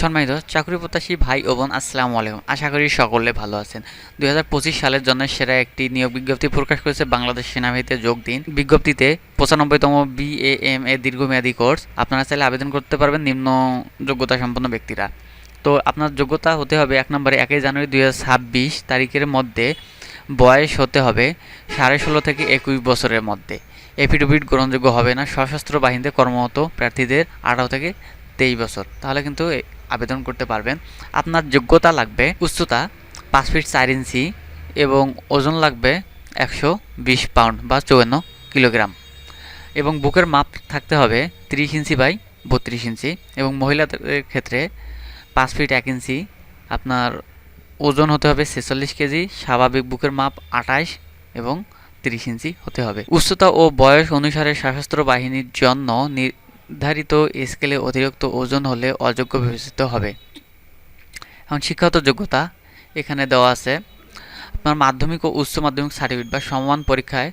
সম্মানিত চাকরি প্রত্যাশী ভাই ও বোন, আসসালামু আলাইকুম। আশা করি সকলে ভালো আছেন। দু হাজার পঁচিশ সালের জন্য সেরা একটি নিয়োগ বিজ্ঞপ্তি প্রকাশ করেছে বাংলাদেশ সেনাবাহিনীতে যোগ দিন। বিজ্ঞপ্তিতে পঁচানব্বইতম বিএএম এ দীর্ঘমেয়াদী কোর্স। আপনারা চাইলে আবেদন করতে পারবেন নিম্ন যোগ্যতা সম্পন্ন ব্যক্তিরা। তো আপনার যোগ্যতা হতে হবে এক নম্বরে একই জানুয়ারি দুই হাজার ছাব্বিশ তারিখের মধ্যে। বয়স হতে হবে সাড়ে ষোলো থেকে একুশ বছরের মধ্যে। এফিডেভিট গ্রহণযোগ্য হবে না। সশস্ত্র বাহিনীতে কর্মরত প্রার্থীদের আঠারো থেকে তেইশ বছর, তাহলে কিন্তু আবেদন করতে পারবেন। আপনার যোগ্যতা লাগবে উচ্চতা পাঁচ ফিট চার ইঞ্চি এবং ওজন লাগবে একশো বিশ পাউন্ড বা চুয়ান্ন কিলোগ্রাম। এবং বুকের মাপ থাকতে হবে তিরিশ ইঞ্চি বাই বত্রিশ ইঞ্চি এবং মহিলাদের ক্ষেত্রে পাঁচ ফিট এক ইঞ্চি। আপনার ওজন হতে হবে ছেচল্লিশ কেজি, স্বাভাবিক বুকের মাপ আঠাশ এবং তিরিশ ইঞ্চি হতে হবে। উচ্চতা ও বয়স অনুসারে সশস্ত্র বাহিনীর জন্য নির্ধারিত স্কেলে অতিরিক্ত ওজন হলে অযোগ্য বিবেচিত হবে। এখন শিক্ষাগত যোগ্যতা এখানে দেওয়া আছে। আপনার মাধ্যমিক ও উচ্চ মাধ্যমিক সার্টিফিকেট বা সমান পরীক্ষায়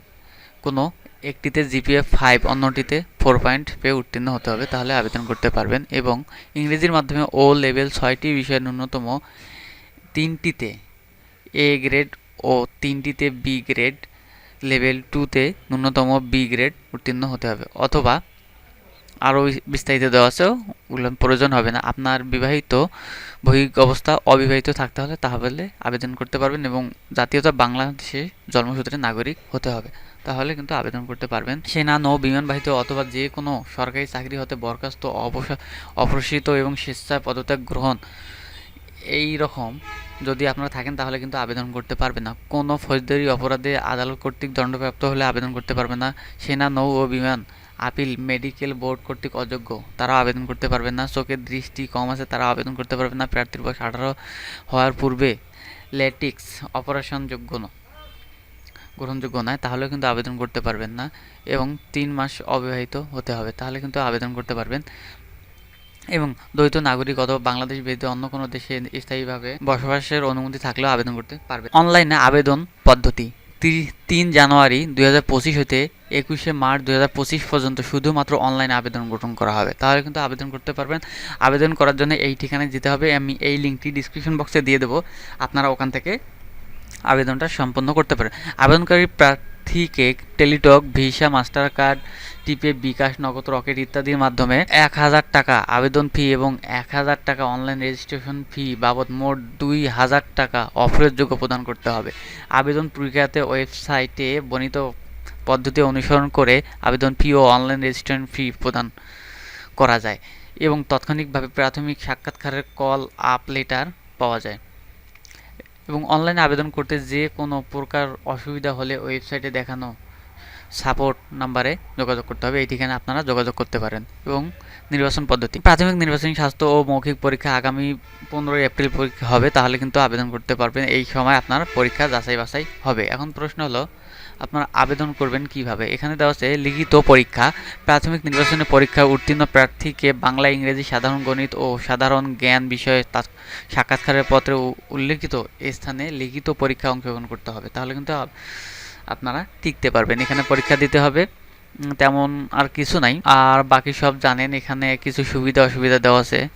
কোনো একটিতে জিপিএ ফাইভ অন্যটিতে ফোর পয়েন্ট পেয়ে উত্তীর্ণ হতে হবে, তাহলে আবেদন করতে পারবেন এবং ইংরেজির মাধ্যমে ও লেভেল ছয়টি বিষয়ে ন্যূনতম তিনটিতে এ গ্রেড ও তিনটিতে বি গ্রেড লেভেল টুতে ন্যূনতম বি গ্রেড উত্তীর্ণ হতে হবে, অথবা আরও বিস্তারিত দেওয়া আছে, ওগুলো প্রয়োজন হবে না। আপনার বিবাহিত বৈহিক অবস্থা অবিবাহিত থাকতে হলে তাহলে আবেদন করতে পারবেন এবং জাতীয়তা বাংলাদেশে জন্মসূত্রে নাগরিক হতে হবে। তাহলে কিন্তু আবেদন করতে পারবেন। সেনা, নৌ, বিমানবাহিত অথবা যে কোনো সরকারি চাকরি হতে বরখাস্ত অবসর অপ্রসিত এবং স্বেচ্ছায় পদত্যাগ গ্রহণ। এই রকম যদি আপনারা থাকেন তাহলে কিন্তু আবেদন করতে পারবে না। কোনো ফৌজদারি অপরাধে আদালত কর্তৃক দণ্ডপ্রাপ্ত হলে আবেদন করতে পারবে না। সেনা, নৌ ও বিমান আপিল মেডিকেল বোর্ড কর্তৃক অযোগ্য। তারা আবেদন করতে পারবেন না। চোখের দৃষ্টি কম আছে তারা আবেদন করতে পারবে না। প্রার্থীর বয়স আঠারো হওয়ার পূর্বে লেটিক্স অপারেশন যোগ্য ন- গ্রহণযোগ্য নয়, তাহলেও কিন্তু আবেদন করতে পারবেন না এবং তিন মাস অবিবাহিত হতে হবে, তাহলে কিন্তু আবেদন করতে পারবেন। এবং দ্বৈত নাগরিক অথবা বাংলাদেশ ব্যতীত অন্য কোনো দেশে স্থায়ীভাবে বসবাসের অনুমতি থাকলেও আবেদন করতে পারবে অনলাইনে আবেদন পদ্ধতি। তিন জানুয়ারি দুই হাজার পঁচিশ হতে একুশে মার্চ দু হাজার পঁচিশ পর্যন্ত শুধুমাত্র অনলাইনে আবেদন গঠন করা হবে। তাহলে কিন্তু আবেদন করতে পারবেন। আবেদন করার জন্য এই ঠিকানায় যেতে হবে। আমি এই লিঙ্কটি ডিসক্রিপশন বক্সে দিয়ে দেবো। আপনারা ওখান থেকে আবেদনটা সম্পন্ন করতে পারেন। আবেদনকারী প্রার্থীকে টেলিটক, ভিসা মাস্টার কার্ড টিপে বিকাশ, নগদ রকেট ইত্যাদির মাধ্যমে এক হাজার টাকা আবেদন ফি এবং এক হাজার টাকা অনলাইন রেজিস্ট্রেশন ফি বাবদ মোট দুই হাজার টাকা অফেরতযোগ্য প্রদান করতে হবে। আবেদন প্রক্রিয়াতে ওয়েবসাইটে বর্ণিত পদ্ধতি অনুসরণ করে আবেদন ফি ও অনলাইন রেজিস্ট্রেশন ফি প্রদান করা যায় এবং তাৎক্ষণিকভাবে প্রাথমিক সাক্ষাৎকারের কল, আপ লেটার পাওয়া যায়। এবং অনলাইনে আবেদন করতে যে কোনো প্রকার অসুবিধা হলে ওয়েবসাইটে দেখানো সাপোর্ট নাম্বারে যোগাযোগ করতে হবে। এই আপনারা যোগাযোগ করতে পারেন। এবং নির্বাচন পদ্ধতি। প্রাথমিক নির্বাচনী স্বাস্থ্য ও মৌখিক পরীক্ষা আগামী পনেরোই এপ্রিল পরীক্ষা হবে। তাহলে কিন্তু আবেদন করতে পারবেন। এই সময় আপনার পরীক্ষা যাচাই বাছাই হবে। এখন প্রশ্ন হলো, আপনার আবেদন করবেন কীভাবে? এখানে দেওয়া আছে, লিখিত পরীক্ষা। প্রাথমিক নির্বাচনী পরীক্ষায় উত্তীর্ণ প্রার্থীকে বাংলা, ইংরেজি, সাধারণ গণিত ও সাধারণ জ্ঞান বিষয়ে সাক্ষাৎকারের পত্রে উল্লেখিত স্থানে লিখিত পরীক্ষা অংশগ্রহণ করতে হবে। তাহলে কিন্তু আপনারা টিকতে পারবেন। এখানে পরীক্ষা দিতে হবে। তেমন আর কিছু নাই। আর বাকি সব জানেন, এখানে কিছু সুবিধা অসুবিধা দেওয়া আছে।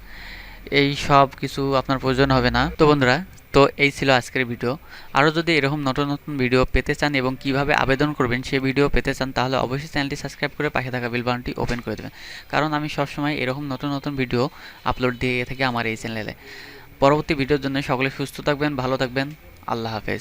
এই সব কিছু আপনার প্রয়োজন হবে না। তো বন্ধুরা, তো এই ছিল আজকের ভিডিও। আরও যদি এরকম নতুন নতুন ভিডিও পেতে চান এবং কীভাবে আবেদন করবেন সেই ভিডিও পেতে চান, তাহলে অবশ্যই চ্যানেলটি সাবস্ক্রাইব করে পাশে থাকা বেল বাটনটি ওপেন করে দেবেন। কারণ আমি সবসময় এরকম নতুন নতুন ভিডিও আপলোড দিয়ে থাকি আমার এই চ্যানেলে। পরবর্তী ভিডিওর জন্য সকলে সুস্থ থাকবেন, ভালো থাকবেন। আল্লাহ হাফেজ।